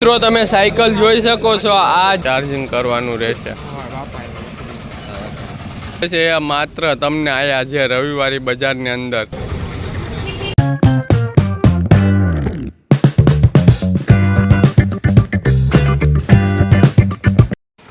મિત્રો તમે સાયકલ જોઈ શકો છો. આ ચાર્જિંગ કરવાનું રહેશે. છે માત્ર તમને આયા છે રવિવારી બજારની અંદર.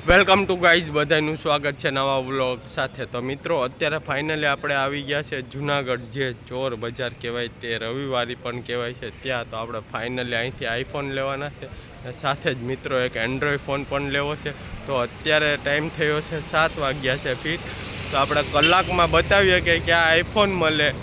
વેલકમ ટુ ગાઈઝ, બધાનું સ્વાગત છે નવા વ્લોગ સાથે. તો મિત્રો, અત્યારે ફાઇનલી આપણે આવી ગયા છે જુનાગઢ, જે ચોર બજાર કહેવાય તે રવિવારી પણ કહેવાય છે. ત્યાં તો આપણે ફાઇનલી અહીંથી આઈફોન લેવાના છે સાથે જ મિત્રો એક એન્ડ્રોઈડ ફોન પણ લેવો છે. તો અત્યારે ટાઈમ થયો છે સાત વાગ્યા છે ફીટ. તો આપણે કલાકમાં બતાવીએ કે ક્યાં આઈફોન મળે.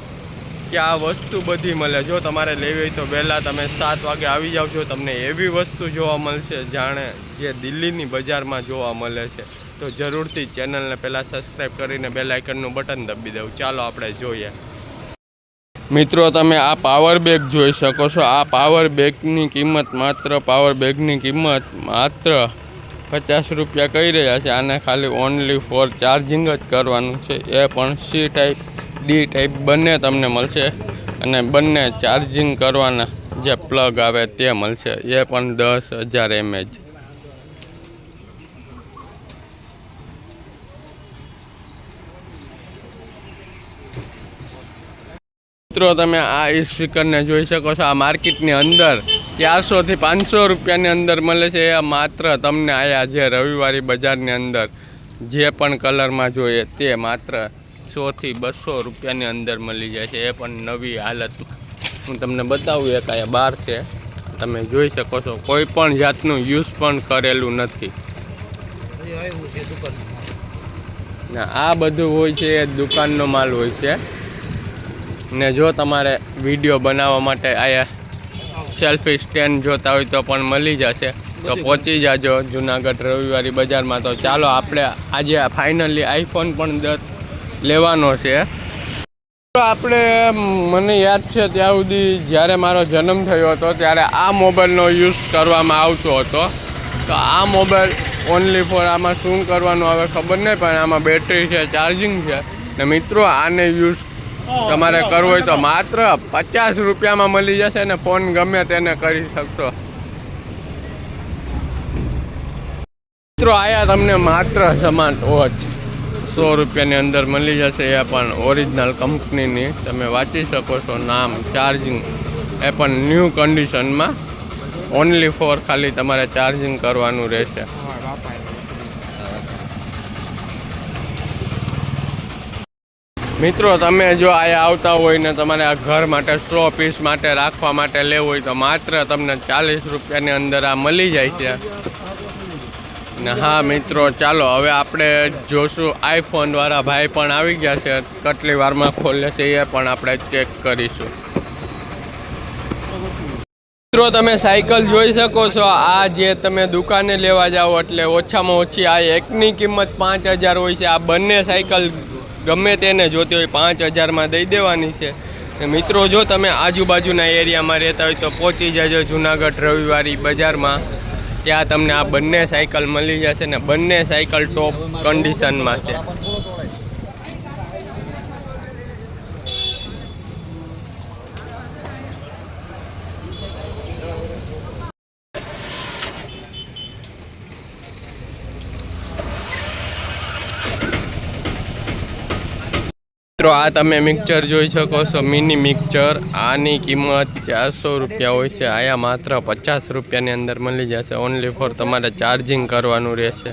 ક્યાં વસ્તુ બધી મળે. જો તમારે લેવી હોય તો વહેલા તમે સાત વાગે આવી જાઓ છો, તમને એવી વસ્તુ જોવા મળશે જાણે જે દિલ્હીની બજારમાં જોવા મળે છે. તો જરૂરથી ચેનલને પહેલાં સબસ્ક્રાઈબ કરીને બેલ આઇકનનું બટન દબી દઉં ચાલો આપણે જોઈએ. મિત્રો, તમે આ પાવર બેગ જોઈ શકો છો. આ પાવર બેગની કિંમત માત્ર પાવર બેગની કિંમત માત્ર પચાસ રૂપિયા કહી રહ્યા છે. આને ખાલી ઓનલી ફોર ચાર્જિંગ જ કરવાનું છે. એ પણ સી ટાઈપ ડી ટાઈપ બંને તમને મળશે અને બંને ચાર્જિંગ કરવાના જે પ્લગ આવે તે મળશે. એ પણ દસ હજાર એમએચ મિત્રો, તમે આ સ્પીકરને જોઈ શકો છો. આ માર્કેટની અંદર ચારસોથી પાંચસો રૂપિયાની અંદર મળે છે. એ માત્ર તમને આયા જે રવિવારી બજારની અંદર જે પણ કલરમાં જોઈએ તે માત્ર સોથી બસો રૂપિયાની અંદર મળી જાય છે. એ પણ નવી હાલતમાં હું તમને બતાવું એક આયા બાર છે. તમે જોઈ શકો છો કોઈ પણ જાતનું યુઝ પણ કરેલું નથી. ના આ બધું હોય છે એ દુકાનનો માલ હોય છે. ને જો તમારે વીડિયો બનાવવા માટે અહીંયા સેલ્ફી સ્ટેન્ડ જોતા હોય તો પણ મળી જશે. તો પહોંચી જાજો જુનાગઢ રવિવારી બજારમાં. તો ચાલો આપણે આજે ફાઇનલી આઈફોન પણ દ- લેવાનો છે. આપણે મને યાદ છે ત્યાં સુધી જ્યારે મારો જન્મ થયો હતો, ત્યારે આ મોબાઈલનો યુઝ કરવામાં આવતો હતો. તો આ મોબાઈલ ઓનલી ફોર આમાં શું કરવાનું હવે ખબર નહીં, પણ આમાં બેટરી છે ચાર્જિંગ છે. ને મિત્રો, આને યુઝ તમારે કરવું હોય તો માત્ર પચાસ રૂપિયામાં મળી જશે ને ફોન ગમે તેને કરી શકશો. મિત્રો, આયા તમને માત્ર સમાન વોચ સો રૂપિયાની અંદર મળી જશે એ પણ ઓરિજિનલ કંપનીની. તમે વાંચી શકો છો નામ ચાર્જિંગ એ પણ ન્યૂ કન્ડિશનમાં ઓનલી ફોર ખાલી તમારે ચાર્જિંગ કરવાનું રહેશે. મિત્રો, તમે જો આયા આવતા હોય ને તમારે આ ઘર માટે, સો પીસ માટે રાખવા માટે લેવું હોય તો માત્ર તમને ચાલીસ રૂપિયાની અંદર આ મળી જાય છે. હા, મિત્રો, ચાલો, હવે આપણે જોશું આઈફોન વાળા ભાઈ પણ આવી ગયા છે. કેટલી વારમાં ખોલે છે એ પણ આપણે ચેક કરીશું. મિત્રો, તમે સાયકલ જોઈ શકો છો. આ જે તમે દુકાને લેવા જાઓ એટલે ઓછામાં ઓછી આ એકની કિંમત પાંચ હજાર હોય છે. આ બંને સાયકલ ગમે તેને જોતી હોય, પાંચ હજારમાં દઈ દેવાની છે. મિત્રો, જો તમે આજુબાજુના એરિયામાં રહેતા હોય તો પહોંચી જજો જુનાગઢ રવિવારી બજારમાં. ત્યાં તમને આ બંને સાયકલ મળી જશે ને બંને સાયકલ ટોપ કન્ડિશનમાં છે. મિત્રો, આ તમે મિક્સર જોઈ શકો છો, મિની મિક્સર. આની કિંમત ચારસો રૂપિયા હોય છે. આયા માત્ર પચાસ રૂપિયાની અંદર મળી જશે. ઓનલી ફોર તમારે ચાર્જિંગ કરવાનું રહેશે.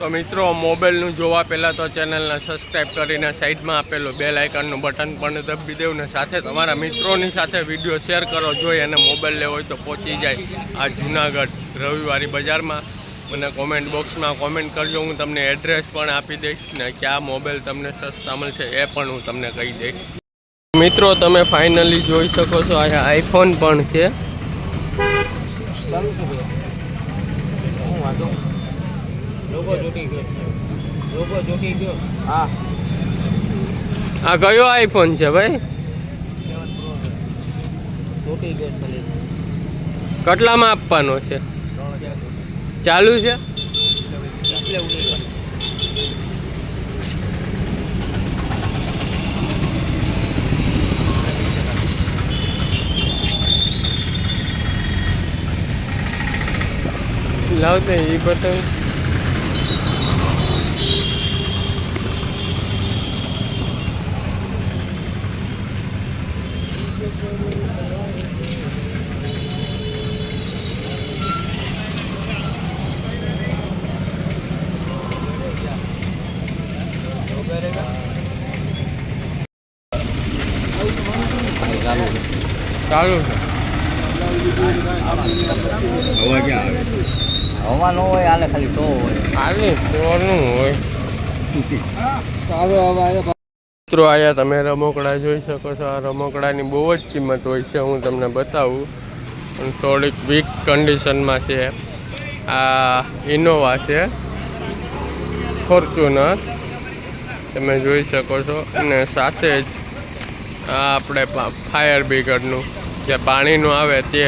તો મિત્રો, મોબાઈલનું જોવા પહેલાં તો ચેનલને સબસ્ક્રાઈબ કરીને સાઈડમાં આપેલું બેલ આઇકનનું બટન પણ દબી દેવું ને સાથે તમારા મિત્રોની સાથે વીડિયો શેર કરો જોઈએ અને મોબાઈલ લેવો હોય તો પહોંચી જાય. આ જુનાગઢ રવિવારી બજારમાં મને કોમેન્ટ બોક્સમાં કોમેન્ટ કરજો હું તમને એડ્રેસ પણ આપી દઈશ ને કયા મોબાઈલ તમને સસ્તા મળશે એ પણ હું તમને કહી દઈશ. મિત્રો તમે ફાઇનલી જોઈ શકો છો અહીંયા આઈફોન પણ છે. આ કયો આઈફોન છે ભાઈ? કેટલામાં આપવાનો છે? ચાલુ છે લાવતે એ બતાવ Thank you. ચાલુ છે. હવા નો હોય હાલે ખાલી તો હોય. આની ચોરનું હોય. મિત્રો આયા તમે રમકડા જોઈ શકો છો. આ રમકડાની બહુ જ કિંમત હોય છે હું તમને બતાવું. પણ થોડીક વીક કન્ડિશનમાં છે. આ ઇનોવા છે. ફોર્ચ્યુનર તમે જોઈ શકો છો. અને સાથે જ આ આપણે ફાયર બ્રિગેડનું જે પાણીનું આવે તે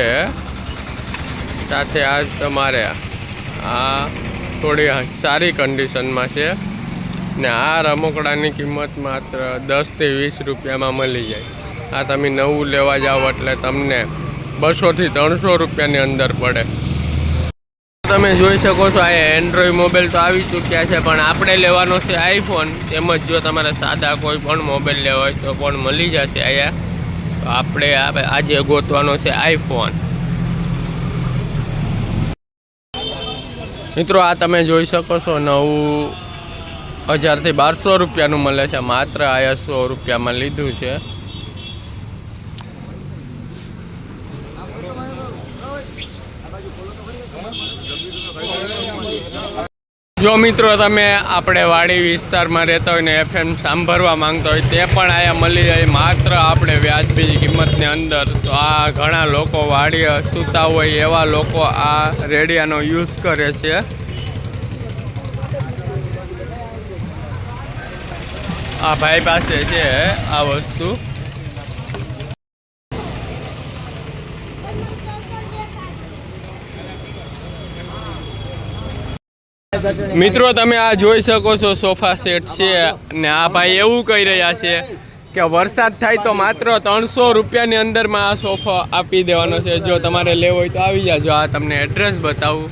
સાથે આ તમારે આ થોડી સારી કન્ડિશનમાં છે. ને આ રમકડાની કિંમત માત્ર દસથી વીસ રૂપિયામાં મળી જાય. આ તમે નવું લેવા જાઓ એટલે તમને બસોથી ત્રણસો રૂપિયાની અંદર પડે. તમે જોઈ શકો છો, આ એન્ડ્રોઈડ મોબાઈલ તો આવી ચૂક્યા છે, પણ આપણે લેવાનો છે આઈફોન તેમજ જો તમારે સાદા કોઈ પણ મોબાઈલ લેવા હોય તો પણ મળી જશે અહીંયા. તો આપણે આજે ગોતવાનો છે આઈફોન મિત્રો, આ તમે જોઈ શકો છો, નવું હજારથી બારસો રૂપિયાનું મળે છે, માત્ર આયા સો રૂપિયામાં લીધું છે. જો મિત્રો તમે આપણે વાડી વિસ્તારમાં રહેતા હોય ને એફએમ સાંભળવા માંગતા હોય, તે પણ અહીંયા મળી જાય. માત્ર આપણે વ્યાજબી કિંમતની અંદર. તો આ ઘણા લોકો વાડી સૂતા હોય એવા લોકો આ રેડિયાનો યુઝ કરે છે. આ ભાઈ પાસે છે આ વસ્તુ. મિત્રો, તમે આ જોઈ શકો છો સોફા સેટ છે. ને આ ભાઈ એવું કહી રહ્યા છે કે વરસાદ થાય તો માત્ર ત્રણસો રૂપિયાની અંદરમાં આ સોફો આપી દેવાનો છે. જો તમારે લેવો હોય તો આવી જાજો. આ તમને એડ્રેસ બતાવું.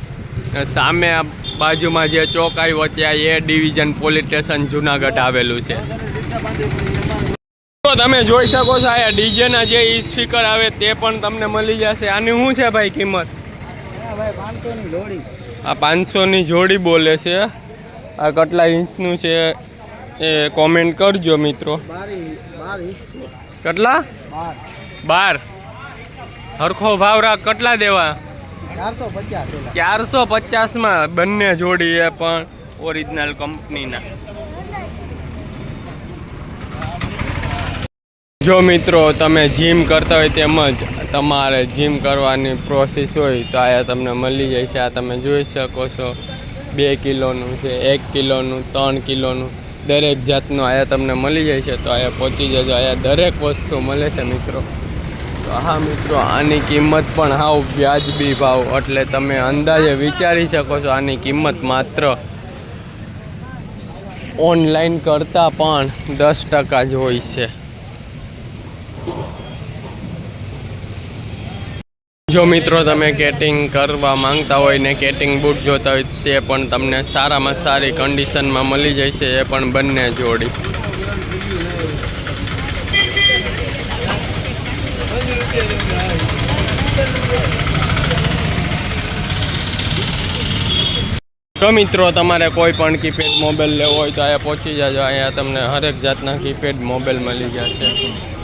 સામે બાજુમાં જે ચોક આવ્યો ત્યાં એ ડિવિઝન પોલીસ સ્ટેશન જુનાગઢ આવેલું છે. તમે જોઈ શકો છો, આ ડીજેના જે ઈ સ્પીકર આવે તે પણ તમને મળી જશે. આની શું છે ભાઈ કિંમત? ભાઈ પાંચસો ની જોડી આ પાંચસોની જોડી બોલે છે. આ કેટલા ઇંચનું છે એ કોમેન્ટ કરજો મિત્રો. કેટલા? બાર. હરખો ભાવ રાખ કેટલા દેવા? ચારસો પચાસ ચારસો પચાસમાં બંને જોડી એ પણ ઓરિજિનલ કંપનીના જો મિત્રો, તમે જીમ કરતા હોય તેમજ તમારે જીમ કરવાની પ્રોસેસ હોય તો આ તમને મળી જાય છે. આ તમે જોઈ શકો છો. બે કિલોનું છે, એક કિલોનું, ત્રણ કિલોનું. દરેક જાતનું આયા તમને મળી જાય છે. તો આયા પહોંચી જજો. આયા દરેક વસ્તુ મળે છે મિત્રો. તો હા મિત્રો, આની કિંમત પણ હાવ વ્યાજબી ભાવ. એટલે તમે અંદાજે વિચારી શકો છો આની કિંમત માત્ર ઓનલાઈન કરતાં પણ દસ ટકા જ હોય છે. જો મિત્રો તમે કેટિંગ કરવા માંગતા હોય ને કેટિંગ બૂટ જોતા હોય તે પણ તમને સારામાં સારી કન્ડિશનમાં મળી જશે, એ પણ બંને જોડી. જો મિત્રો તમારે કોઈ પણ કીપેડ મોબાઈલ લેવો હોય તો અહીંયા પહોંચી જાજો, અહીંયા તમને હરેક જાતના કીપેડ મોબાઈલ મળી જશે. અને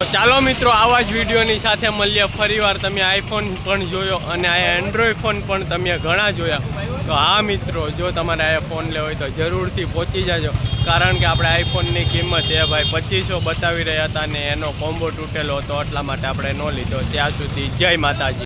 ચાલો મિત્રો, આવા જ વિડીયોની સાથે મળીએ. ફરીવાર તમે આઈફોન પણ જોયો અને આ એન્ડ્રોઈડ ફોન પણ તમે ઘણા જોયા. તો હા મિત્રો, જો તમારે આ ફોન લેવો હોય તો જરૂરથી પહોંચી જાજો. કારણ કે આપણે આઈફોનની કિંમત એ ભાઈ પચીસો બતાવી રહ્યા હતા ને એનો કોમ્બો તૂટેલો હતો, એટલા માટે આપણે ન લીધો. ત્યાં સુધી જય માતાજી.